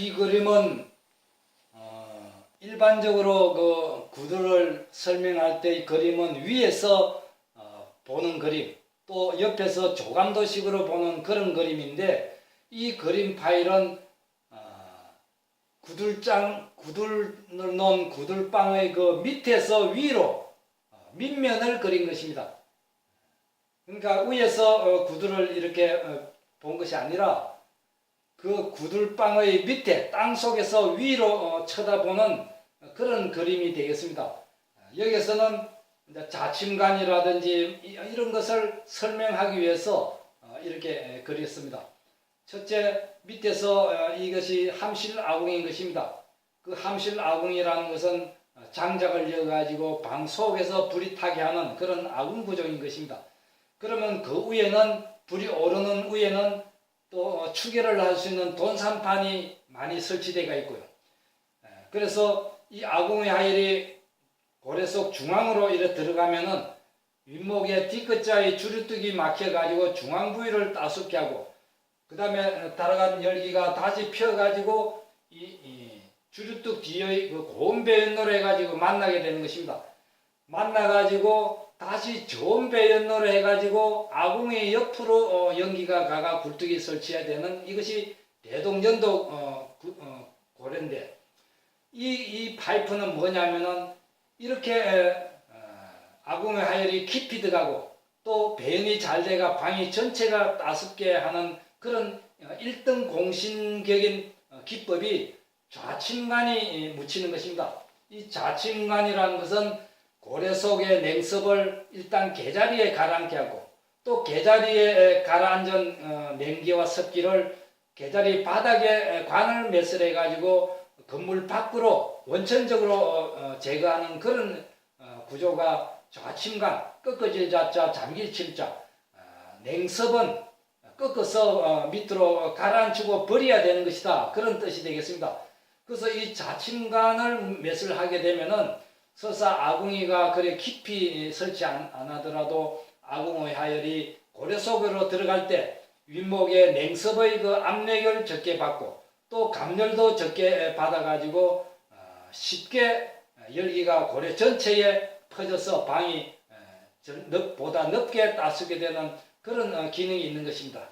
이 그림은 어, 일반적으로 그 구두를 설명할 때 이 그림은 위에서 어, 보는 그림 또 옆에서 조감도식으로 보는 그런 그림인데 이 그림 파일은 어, 구들장 구들 놓은 구들방의 그 밑에서 위로 어, 밑면을 그린 것입니다. 그러니까 위에서 어, 구두를 이렇게 어, 본 것이 아니라 그 구들방의 밑에 땅 속에서 위로 어, 쳐다보는 그런 그림이 되겠습니다. 자침관이라든지 이- 이런 것을 설명하기 위해서 어, 이렇게 그렸습니다. 첫째 밑에서 어, 이것이 함실 아궁인 것입니다. 그 함실 아궁이라는 것은 장작을 이어 가지고 방 속에서 불이 타게 하는 그런 아궁 구조인 것입니다. 그러면 그 위에는 불이 오르는 위에는 또 추계를 할 수 있는 돈산판이 많이 설치되어 있고요. 에, 그래서 이 아궁의 하열이 고래 속 중앙으로 이렇게 들어가면은 윗목에 뒤끝자의 주류뚝이 막혀가지고 중앙 부위를 따숩게 하고 그 다음에 달아간 열기가 다시 펴가지고 이, 이 주류뚝 뒤의 그 고운 배연로를 해가지고 만나게 되는 것입니다. 만나가지고 다시 좋은 배연로를 해가지고 아궁의 옆으로 어, 연기가 가가 굴뚝이 설치해야 되는 이것이 대동전도 어, 구- 어, 고래인데 이, 이 파이프는 뭐냐면은 이렇게 에, 어, 아궁의 하열이 깊이 들어가고 또 배연이 잘 돼가 방이 전체가 따숩게 하는 그런 어, 1등 공신격인 어, 기법이 좌침관이 묻히는 것입니다. 이 좌침관이라는 것은 고래 속의 냉섭을 일단 개자리에 가라앉게 하고 또 개자리에 가라앉은 어, 냉기와 습기를 개자리 바닥에 관을 매설해 가지고 건물 밖으로 원천적으로 어, 어, 제거하는 그런 어, 구조가 좌침관, 꺾어질 자자, 잠길 칠자, 어, 냉섭은 꺾어서 어, 밑으로 가라앉히고 버려야 되는 것이다. 그런 뜻이 되겠습니다. 그래서 이 좌침관을 매설하게 되면은 설사 아궁이가 그래 깊이 설치 안, 안 하더라도 아궁의 하열이 고래 속으로 들어갈 때 윗목에 냉섭의 그 압력을 적게 받고 또 감열도 적게 받아가지고 어, 쉽게 열기가 고래 전체에 퍼져서 방이 넓- 보다 넓게 따숩게 되는 그런 어, 기능이 있는 것입니다.